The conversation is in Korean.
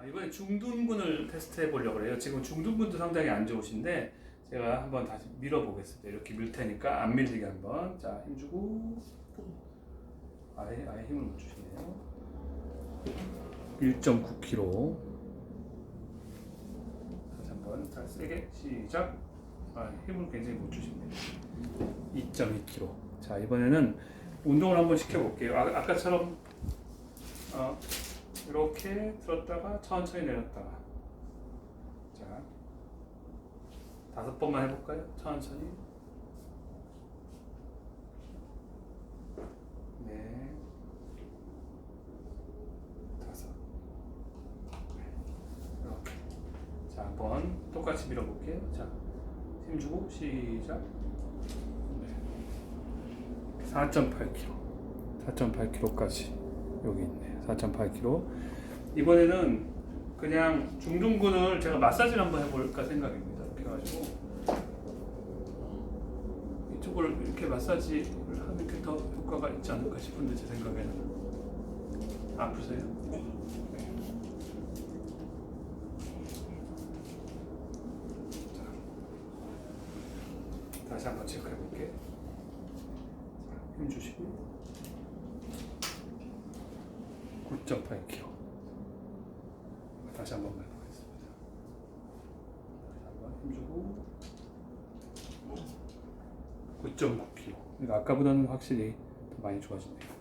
아, 이번에 중둔근을 테스트해 보려고 해요. 지금 중둔근도 상당히 안 좋으신데 제가 한번 다시 밀어 보겠습니다. 이렇게 밀 테니까 안 밀리게 한번. 자, 힘 주고 아예 아예 힘을 못 주시네요. 1.9kg. 다시 한번 자 세게 시작. 아, 힘을 굉장히 못 주시네요. 2.2kg. 자, 이번에는 운동을 한번 시켜 볼게요. 아, 아까처럼 어, 이렇게 들었다가 천천히 내렸다가. 자 다섯 번만 해볼까요? 천천히. 네. 다섯. 이렇게. 자 한번 똑같이 밀어볼게요. 자 힘주고 시작. 네. 4.8kg 4.8kg까지 여기 있네 4.8kg 이번에는 그냥 중둔근을 제가 마사지를 한번 해볼까 생각입니다. 이렇게 해가지고. 이쪽을 이렇게 마사지를 하는 게더 효과가 있지 않을까 싶은데 제 생각에는. 아프세요? 네. 자, 다시 한번 체크해 볼게요 힘 주시고 9.8kg 다시 한번 해보겠습니다. 한번 힘주고. 9.9kg 그러니까 아까보다는 확실히 더 많이 좋아지네요